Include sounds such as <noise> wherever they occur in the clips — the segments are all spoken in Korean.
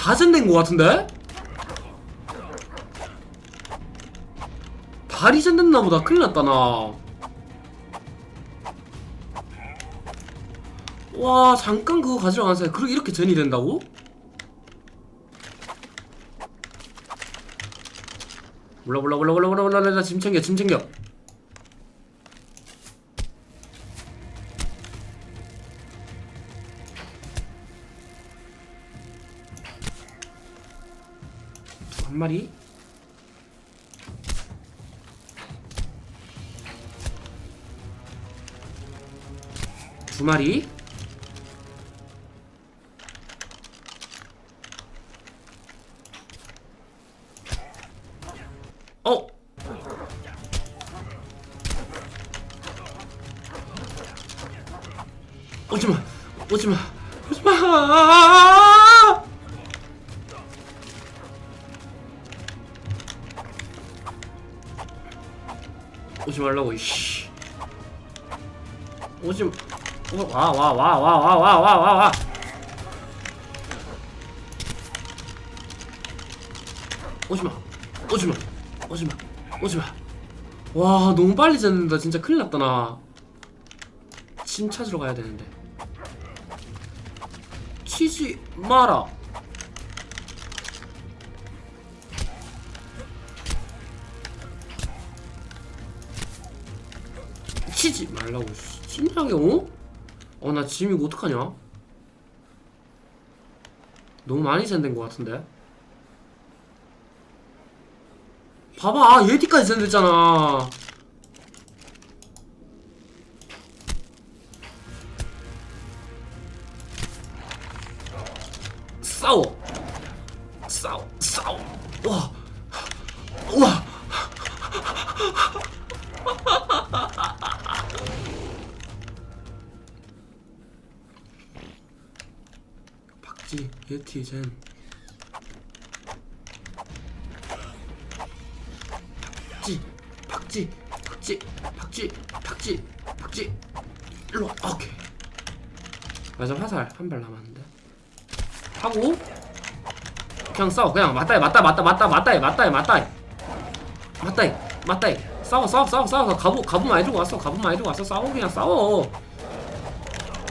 다 젠된 거 같은데? 다 리 젠됐나 보다 큰일 났다 나. 와 잠깐 그거 가지러 간 사이 그렇게 이렇게 젠이 된다고? 몰라 몰라 몰라 몰라 몰라 몰라 몰라 짐 챙겨 짐 챙겨 마리. 두 마리. 어? 오지마 오지마 오지마 오지 말라고 이씨. 오지 와 와 와 와 와 와 와 와와. 오지마 오지마 오지마 오지마. 와 너무 빨리 잤는다. 진짜 큰일 났다 나 침 찾으러 가야 되는데. 치지 마라 치지 말라고 씨. 진작에 어? 어나 짐 이거 어떡하냐? 너무 많이 샌된 것 같은데 봐봐 예티까지 샌됐잖아 싸워 젠 박지 박지 박지 박지 박지 박지. 일로 와. 오케이. 맞아 화살 한 발 남았는데. 하고 그냥 싸워. 그냥 맞다이 맞다 맞다 맞다 맞다이 맞다이 맞다이. 맞다이 맞다이. 싸워 싸워 싸워 싸워 가부 가부 많이 들고 왔어. 가부 많이 들고 왔어. 싸워 그냥 싸워.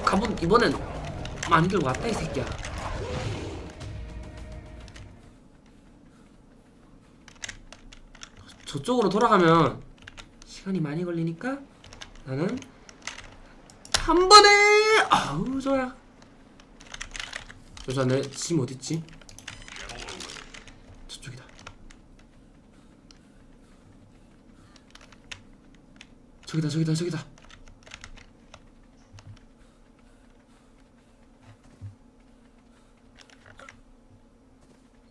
가부 이번엔 많이 들고 왔다 이 새끼야 저쪽으로 돌아가면 시간이 많이 걸리니까 나는 한 번에! 아우 좋아 여자 내짐 어딨지? 저쪽이다. 저기다 저기다 저기다.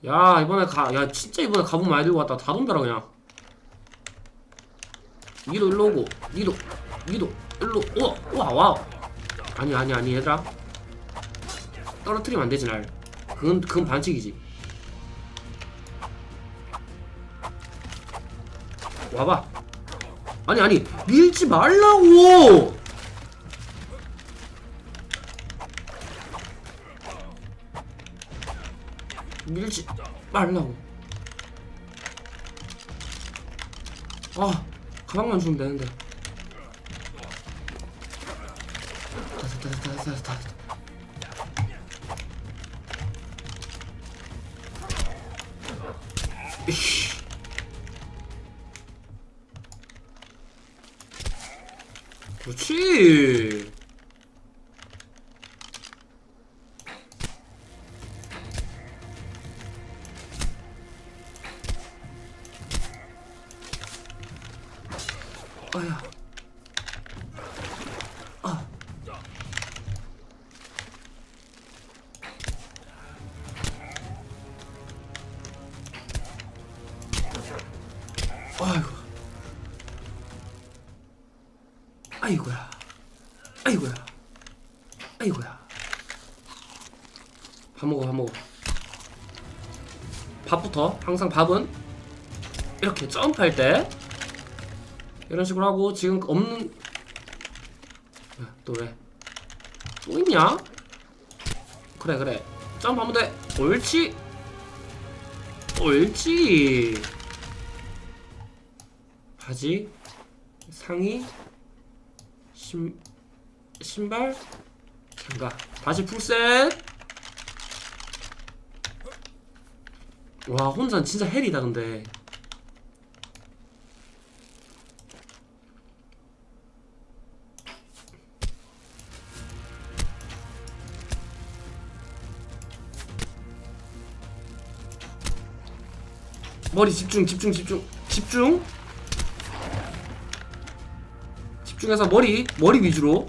야 이번에 가 야 진짜 이번에 가본 많이 들고 왔다. 다 덤벼라 그냥 니도 일로 오고 니도 니도 일로 우와 우와 와 아니 아니 아니 얘들아. 떨어뜨리면 안 되지 날. 그건 그건 반칙이지. 와봐. 아니 아니 밀지 말라고! 밀지 말라고. 아 가방만 주면 되는데 됐다 됐다 됐다 됐다 됐다 이씨. 아이고야. 아이고야. 아이고야. 밥 먹어 밥 먹어. 밥부터? 항상 밥은? 이렇게 점프할 때? 이런 식으로 하고 지금 없는 또 왜? 또 있냐? 그래 그래. 점프 하면 돼. 옳지. 옳지. 바지 상의 신 신발? 장갑. 바지 풀셋. 와 혼자 진짜 헬이다 근데. 머리 집중 집중 집중 집중 집중해서 머리 머리 위주로.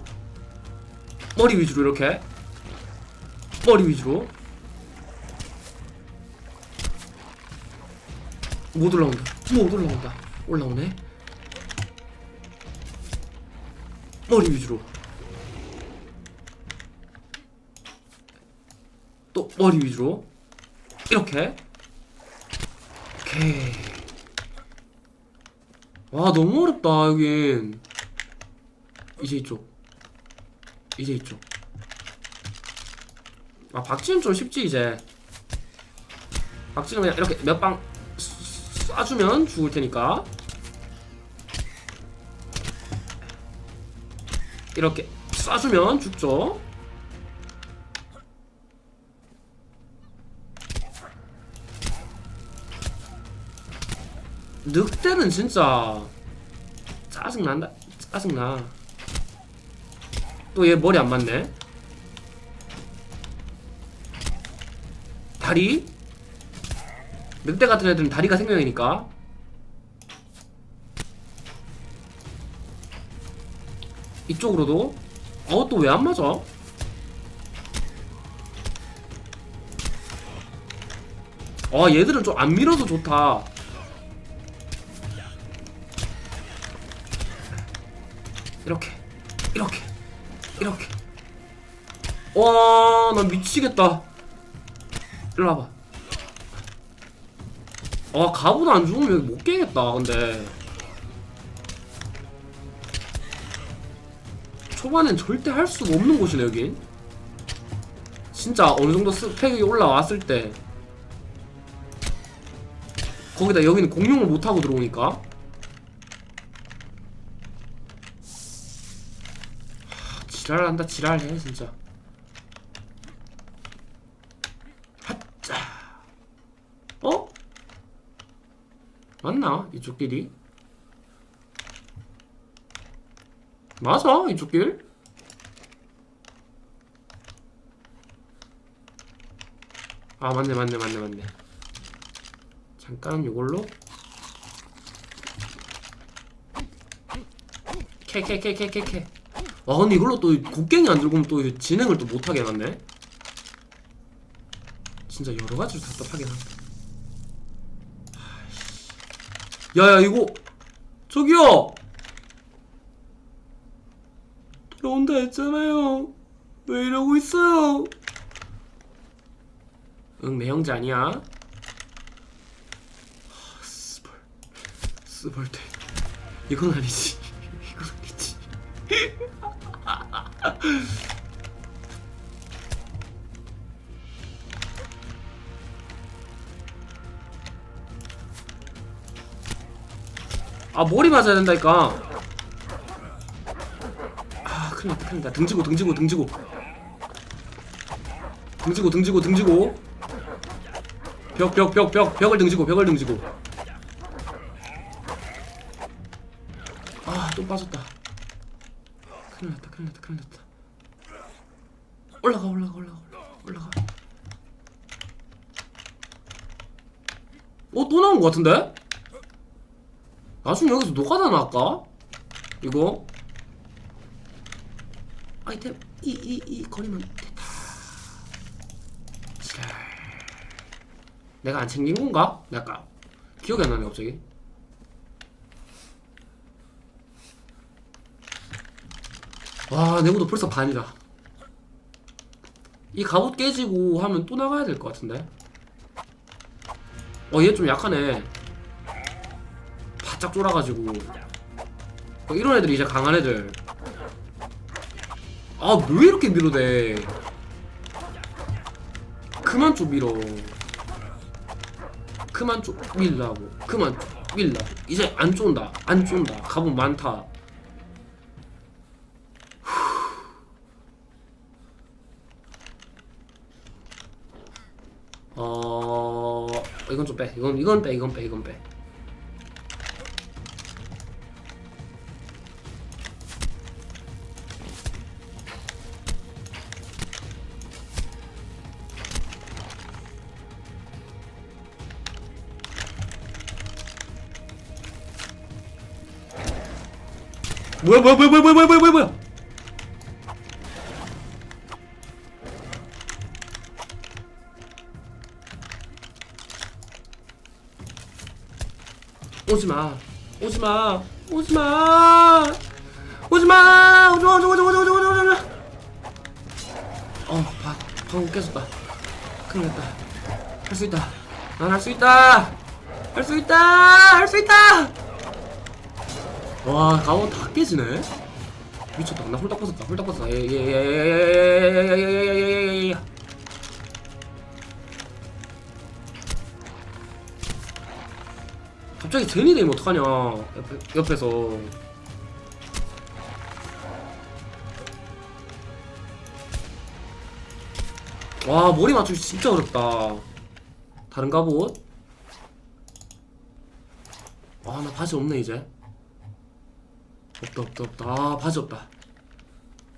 머리 위주로 이렇게. 머리 위주로. 못 올라온다. 못 올라온다. 올라오네. 머리 위주로. 또 머리 위주로. 이렇게. 오케이. 와 너무 어렵다 여긴 이제 이쪽. 이제 이쪽. 아 박쥐는 좀 쉽지 이제. 박쥐는 그냥 이렇게 몇 방 쏴주면 죽을 테니까. 이렇게 쏴주면 죽죠. 늑대는 진짜 짜증난다. 짜증나 또 얘 머리 안 맞네. 다리? 늑대 같은 애들은 다리가 생명이니까. 이쪽으로도? 어또 왜 안 맞아? 아 얘들은 좀 안 밀어서 좋다 이렇게. 와 나 미치겠다. 일로 와봐. 아 가보다 안 죽으면 여기 못 깨겠다 근데. 초반엔 절대 할 수가 없는 곳이네 여긴. 진짜 어느정도 스펙이 올라왔을 때. 거기다 여기는 공룡을 못하고 들어오니까 지랄한다 지랄해 진짜 핫자 어? 맞나? 이쪽 길이? 맞아 이쪽 길? 아 맞네 맞네 맞네 맞네 잠깐 요걸로 캐캐캐캐캐캐 와 근데 이걸로 또 곡괭이 안 들고 오면 또 진행을 또 못하게 해놨네. 진짜 여러 가지로 답답하긴 한다. 야야 이거. 저기요! 들어온다 했잖아요. 왜 이러고 있어요? 응 매형제 아니야? 하, 스벌. 스벌 대. 이건 아니지. <laughs> 이건 아니지 <laughs> <laughs> 아 머리 맞아야 된다니까. 아 큰일났다 큰일났다. 등지고 등지고 등지고. 등지고 등지고 등지고. 벽 벽 벽 벽 벽을 등지고 벽을 등지고. 아 또 빠졌다 큰일 났다 큰일 났다 올라가 올라가 올라가 올라가 어 또 나온 것 같은데? 나중에 여기서 노가다 나갈까? 이거 아이템 이 이 이 거리만 됐다 지랄 내가 안 챙긴 건가? 약간 기억이 안 나네 갑자기 와 내구도 벌써 반이다. 이 갑옷 깨지고 하면 또 나가야 될 것 같은데? 어 얘 좀 약하네. 바짝 쫄아가지고. 어, 이런 애들이 이제 강한 애들. 아 왜 이렇게 밀어대? 그만 좀 밀어. 그만 좀 밀라고. 그만 좀 밀라 이제 안 쫀다. 안 쫀다. 가본 많다 어 이건 좀 빼. 이건 이건 빼 이건 빼 이건 빼. 뭐야 뭐야 뭐야 뭐야 뭐야 뭐야 뭐야 오지마 오지마 오지마 오지마 오지마 오지마 오지마 오지마 오지마 오지마 어 방, 방금 깨졌다 큰일 났다 할 수 있다 난 할 수 있다 할 수 있다 할 수 있다 와 가오 다 깨지네 미쳤다 나 홀딱 벗었다 홀딱 벗었다 예예예예예예예예예예예예예 갑자기 제니 되면 어떡하냐 옆에, 옆에서. 와 머리 맞추기 진짜 어렵다. 다른 갑옷? 와나 바지 없네 이제. 없다 없다 없다. 아 바지 없다.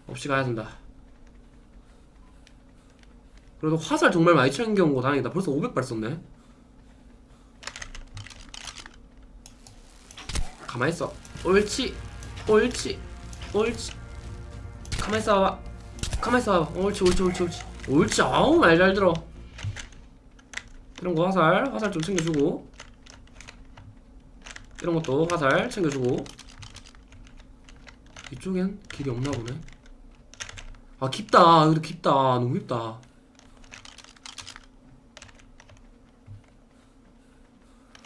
없이 가야 된다. 그래도 화살 정말 많이 챙겨온 거 다행이다. 벌써 500발 썼네 가만히 있어. 옳지 옳지 옳지. 가만히 있어 봐봐. 가만히 있어 봐봐. 옳지 옳지 옳지 옳지. 옳지 아우 말 잘 들어. 이런 거 화살 화살 좀 챙겨주고. 이런 것도 화살 챙겨주고. 이쪽엔 길이 없나 보네. 아 깊다. 여기도 깊다. 너무 깊다.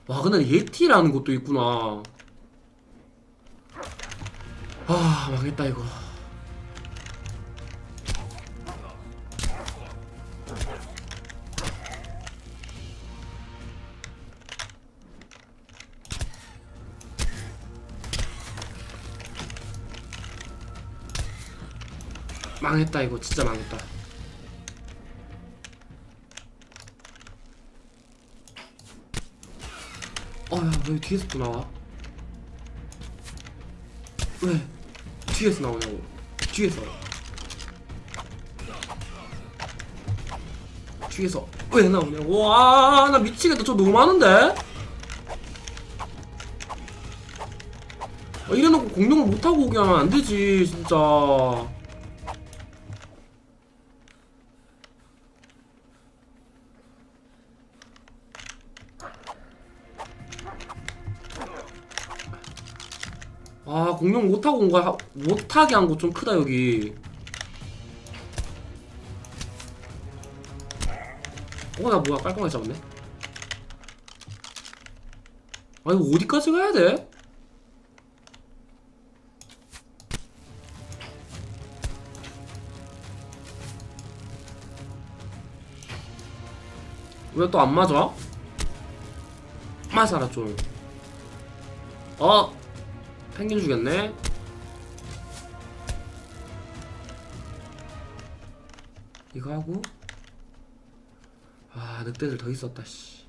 와 근데 예티라는 것도 있구나 아 망했다 이거. 망했다 이거. 진짜 망했다. 어야 왜 뒤에서 또 나와? 왜 뒤에서 나오냐고. 뒤에서. 뒤에서. 왜 나오냐고. 와나 미치겠다. 저 너무 많은데? 아, 이래놓고 공룡을 못하고 오게 하면 안되지 진짜 공룡 못하고 온 거야 못하게 한 거 좀 크다 여기 어나 뭐야 깔끔하게 잡았네 아 이거 어디까지 가야 돼? 왜 또 안 맞아? 맞아라 좀 어? 펭귄 죽였네. 이거 하고 아 늑대들 더 있었다 씨.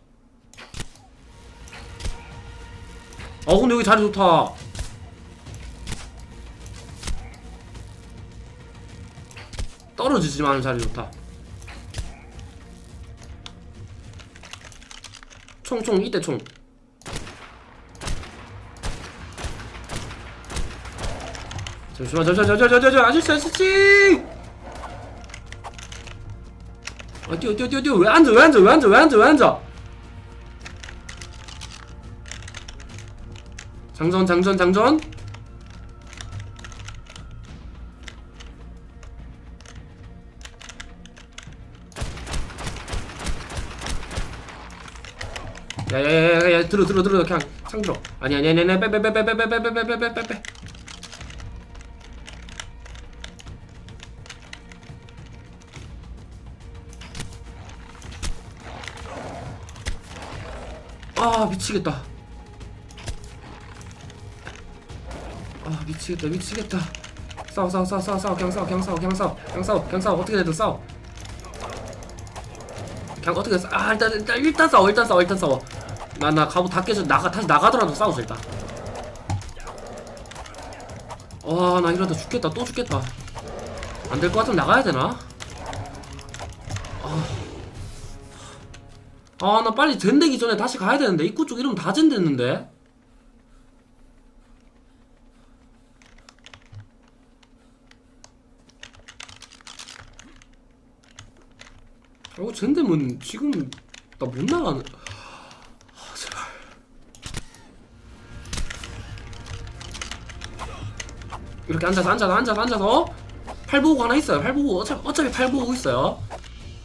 어 근데 여기 자리 좋다. 떨어지지만 자리 좋다. 총총 이때 총. 잠시만 잠시만 잠시만 잠시만 아저씨 아저씨 아 뛰어 뛰어 뛰어 뛰어 왜 앉아 왜 앉아 왜 앉아 왜 앉아 왜 앉아 장전 장전 장전 야야야야야 들어 들어 들어 그냥 창 들어 아니 아니 아니 아니 빼빼빼빼빼빼빼빼빼빼빼 아 미치겠다. 아 미치겠다 미치겠다. 싸워 싸워 싸워 싸워 싸워 그냥 싸워 그냥 싸워 그냥 싸워 그냥 싸워 그냥 싸워. 어떻게 되든 싸워. 그냥 어떻게 싸워. 아 일단 일단 일단 싸워 일단 싸워 일단 싸워. 나나 갑옷 다 깨져. 나가 다시 나가더라도 싸우자 일단. 와나 이러다 죽겠다. 또 죽겠다. 안 될 것 같으면 나가야 되나? 아 나 빨리 젠되기 전에 다시 가야 되는데. 입구 쪽 이러면 다 젠됐는데. 어 젠되면 지금 나못 제발. 이렇게 앉아서 앉아서 앉아서 앉아서. 팔보고 하나 있어요. 팔보고 어차피 어차피 팔보고 있어요.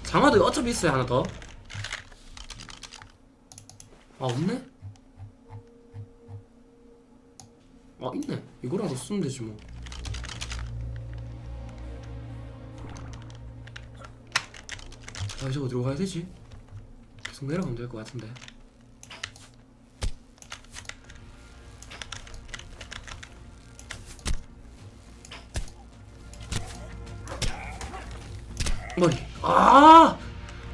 장화도 어차피 있어요 하나 더 아 없네? 아 있네 이거라도 쓰면 되지 뭐 아, 이제 어디로 가야 되지? 계속 내려가면 될 것 같은데 머리 아!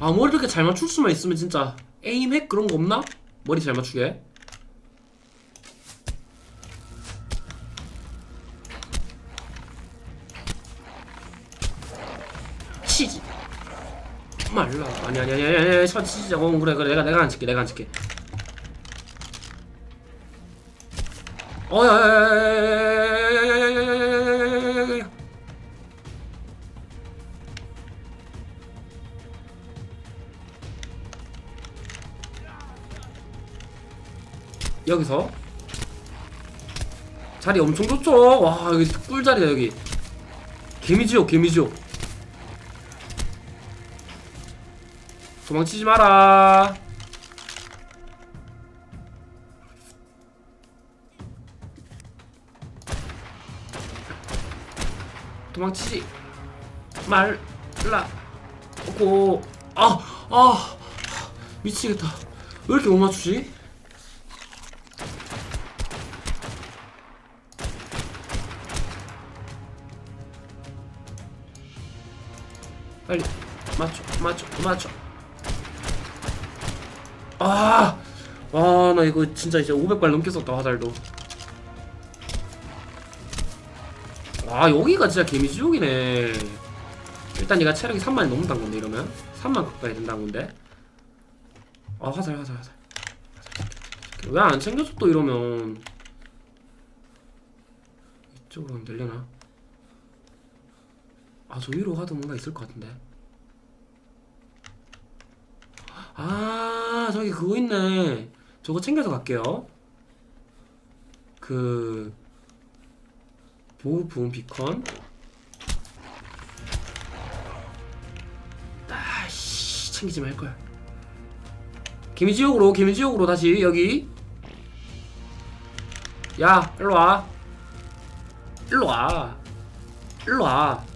아 머리 이렇게 잘 맞출 수만 있으면 진짜 에임 핵 그런 거 없나? 머리 잘 맞추게. 치지. 말라. 아니 아니 아니 아니 아니 치지. 어 그래 그래. 내가 내가 안 칠게 내가 안 칠게. 어야야야야 여기서. 자리 엄청 좋죠? 와 여기 꿀자리다 여기. 개미지옥 개미지옥. 도망치지 마라. 도망치지 말라. 고 아, 아, 미치겠다. 왜 이렇게 못 맞추지? 빨리. 맞춰, 맞춰, 맞춰. 아, 와, 나 이거 진짜 이제 500발 넘게 썼다 화살도. 아, 여기가 진짜 개미지옥이네. 일단 얘가 체력이 3만이 넘는다는 건데 이러면? 3만 가까이 된다는 건데? 아 화살 화살 화살. 왜안 챙겨줘 또 이러면? 이쪽으로 하면 되려나 아 저 위로 가도 뭔가 있을 것 같은데. 아 저기 그거 있네. 저거 챙겨서 갈게요. 그 보호 부은 비컨. 아씨 챙기지 말걸. 개미지옥으로 개미지옥으로 다시 여기. 야 일로와. 일로와. 일로와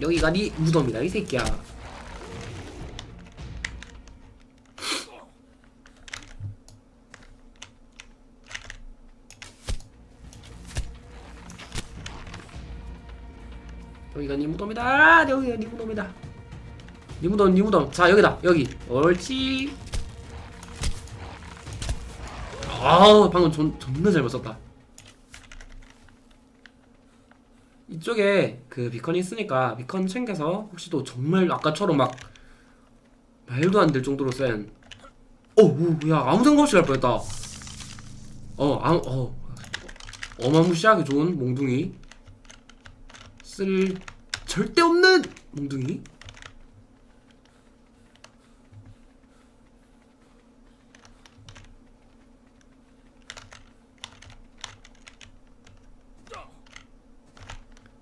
여기가 네 무덤이다 이 새끼야. 여기가 네 무덤이다. 여기가 네 무덤이다. 네 무덤 네 무덤. 자 여기다. 여기. 옳지. 아우 방금 존, 존나 잘 맞췄다 이쪽에 그 비컨이 있으니까 비컨 챙겨서 혹시 또 정말 아까처럼 막 말도 안 될 정도로 센. 어우 야 아무 생각 없이 갈 뻔했다. 어 아무 어. 어마무시하게 좋은 몽둥이. 쓸 절대 없는 몽둥이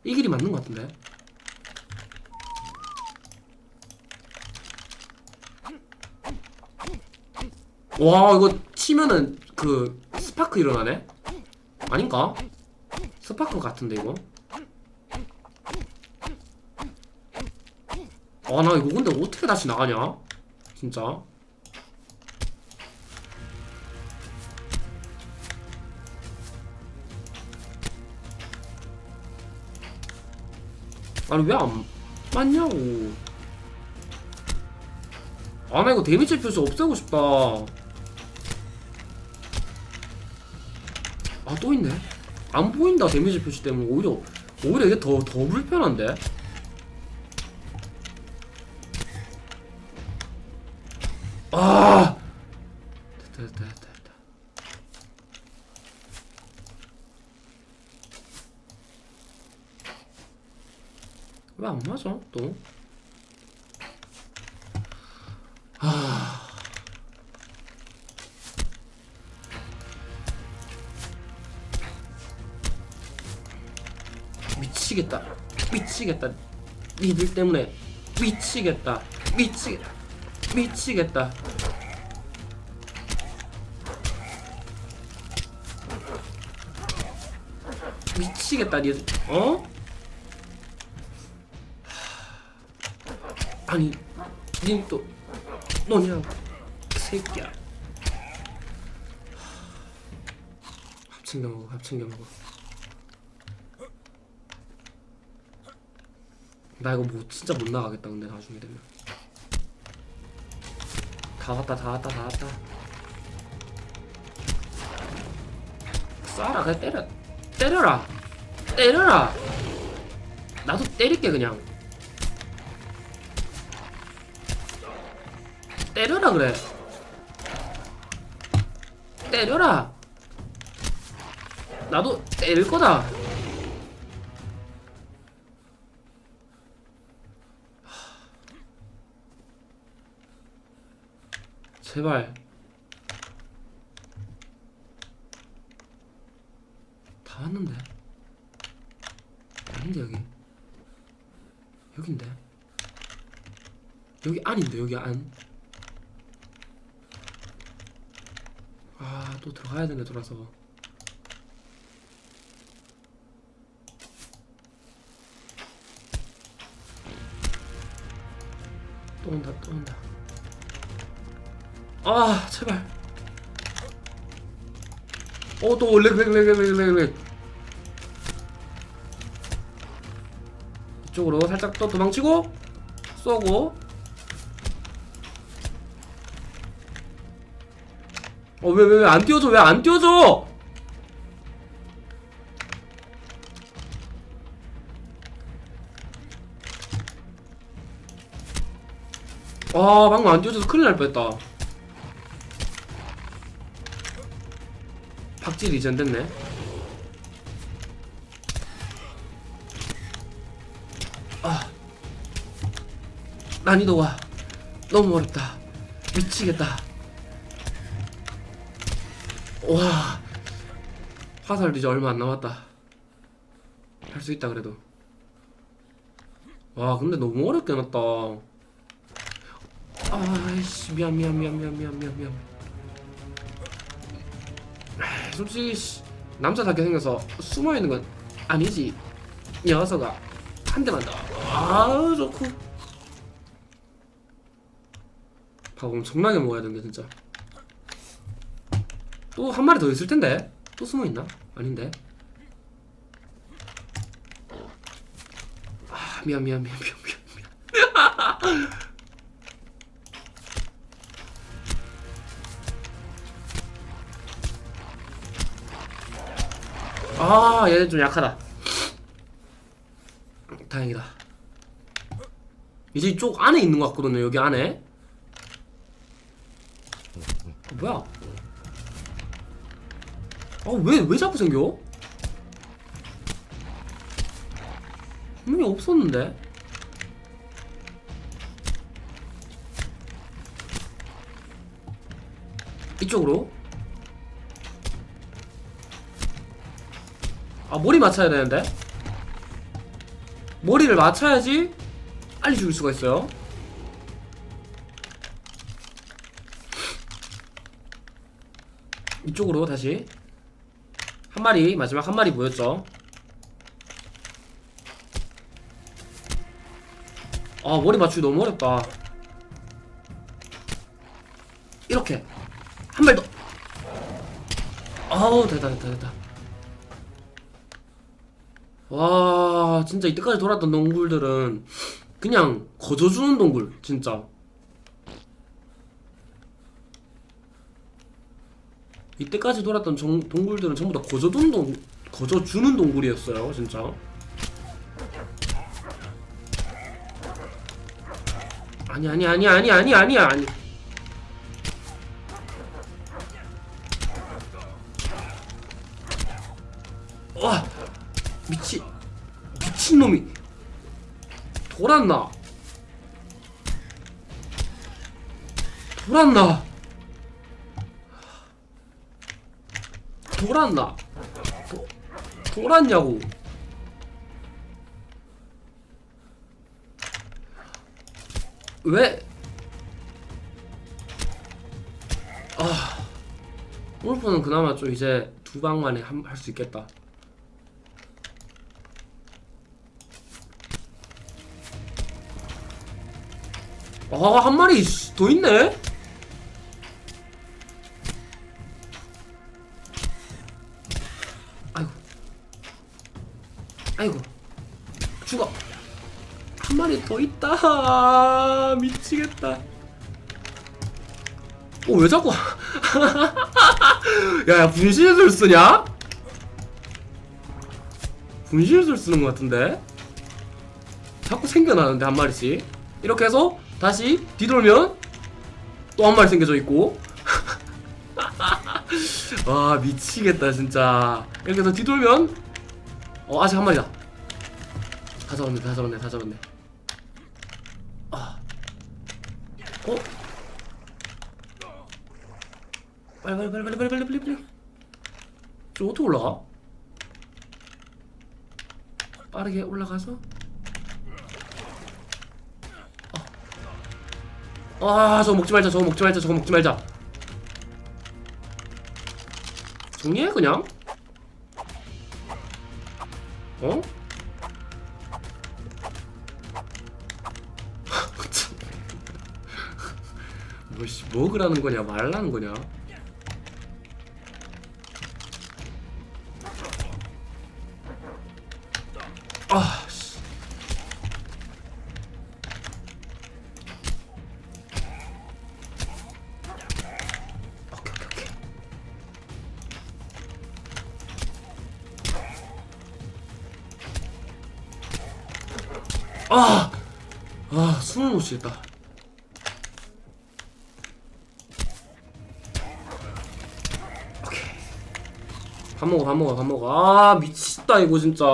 이 길이 맞는 것 같은데? 와 이거 치면은 그 스파크 일어나네? 아닌가? 스파크 같은데 이거? 아 나 이거 근데 어떻게 다시 나가냐? 진짜 아니 왜 안 맞냐고. 아 나 이거 데미지 표시 없애고 싶다. 아 또 있네. 안 보인다 데미지 표시 때문에. 오히려 오히려 이게 더 더 불편한데? 아 됐다 됐다 됐다 됐다 왜 안 맞아 또? 미치겠다. 미치겠다. 니들 때문에. 미치겠다. 미치 미치겠다. 미치겠다 니들. 어? 아니 님또 너냐 새끼야. 합친겨 먹어 합친겨 먹어 나 이거 뭐 진짜 못 나가겠다 근데 나중에 되면. 다 왔다 다 왔다 다 왔다. 쏴라 그냥 때려 때려라. 때려라. 나도 때릴게 그냥 때려라 그래. 때려라. 나도 때릴 거다. 제발. 다 왔는데? 아닌데 여기? 여긴데? 여기 안인데 여기 안 아, 또 들어가야 되네, 돌아서. 또 온다, 또 온다. 아, 제발. 어, 또 렉, 렉, 렉, 렉, 렉, 렉, 렉. 이쪽으로 살짝 또 도망치고, 쏘고. 어, 왜, 왜, 왜 안 띄워줘? 왜안 띄워줘? 아, 방금 안 띄워줘서 큰일 날 뻔했다. 박질이 이제 안 됐네. 아. 난이도가 너무 어렵다. 미치겠다. 와 화살도 이제 얼마 안 남았다. 할 수 있다 그래도. 와 근데 너무 어렵게 해놨다. 아이씨 미안 미안 미안 미안 미안 미안 미안. 솔직히 씨, 남자답게 생겨서 숨어있는 건 아니지. 녀석아 한 대만 더아 좋고. 밥 엄청나게 먹어야 되는데 진짜 또 한 마리 더 있을 텐데 또 숨어 있나? 아닌데. 아 미안 미안 미안 미안 미안 미안. <laughs> 아 얘는 좀 약하다. 다행이다. 이제 이쪽 안에 있는 것 같거든요 여기 안에. 어, 뭐야? 아, 왜, 왜 자꾸 생겨? 분명히 없었는데? 이쪽으로? 아, 머리 맞춰야 되는데? 머리를 맞춰야지 빨리 죽일 수가 있어요. 이쪽으로 다시. 한 마리 마지막 한 마리 보였죠. 아 머리 맞추기 너무 어렵다. 이렇게 한 발 더. 아우 됐다 됐다 됐다. 와 진짜 이때까지 돌았던 동굴들은 그냥 거저 주는 동굴 진짜. 이때까지 돌았던 정, 동굴들은 전부 다 거저주는 동 거저주는 동굴이었어요 진짜. 아니 아니 아니 아니 아니 아니 아니. 와 미치 미친 놈이 돌았나? 돌았나? 돌았나? 도, 돌았냐고? 왜? 아 울프는 그나마 좀 이제 두 방 만에 할 수 있겠다. 아, 한 마리 씨, 더 있네? 더 있다. <laughs> 미치겠다. 어, 왜 자꾸. <laughs> 야, 야, 분신술 쓰냐? 분신술 쓰는 것 같은데? 자꾸 생겨나는데, 한 마리씩. 이렇게 해서 다시 뒤돌면 또 한 마리 생겨져 있고 <laughs> 와 미치겠다 진짜 이렇게 해서 뒤돌면 어 아직 한 마리다 다 잡았네 다 잡았네 다 잡았네 아 어? 빨리 빨리 빨리 빨리 빨리 빨리 빨리 저 어떻게 올라가? 빠르게 올라가서 아 저거 먹지 말자 저거 먹지 말자 저거 먹지 말자 정리해 그냥 어? 뭐씨 먹으라는 거냐 말라는 거냐 아 씨. 오케이 오케이 오케이 아! 아, 숨을 못 쉬겠다. 밥 먹어, 밥 먹어, 밥 먹어. 아, 미치겠다, 이거 진짜.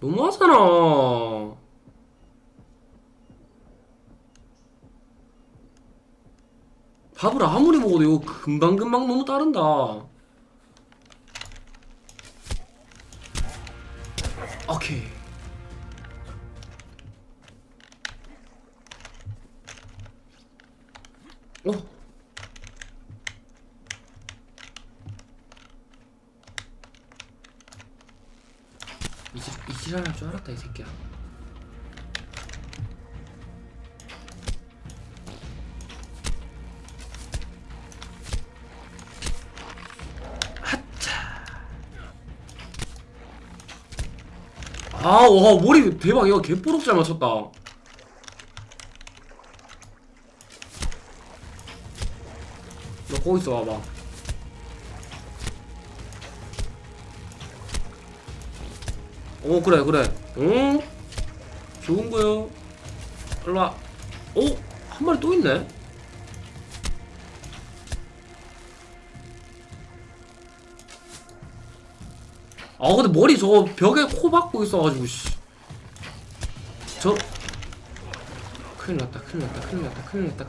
너무하잖아. 밥을 아무리 먹어도 이거 금방금방 너무 따른다. 이지 이지랄할 줄 알았다 이 새끼야. 아, 와, 머리 대박. 이거 개뽀록 잘 맞췄다. 너 거기 있어 봐봐. 오 그래 그래. 응? 좋은 거요. 일로 와. 오, 한 마리 또 있네. 아 근데 머리 저거 벽에 코 박고 있어가지고 씨. 저 큰일 났다 큰일 났다 큰일 났다 큰일 났다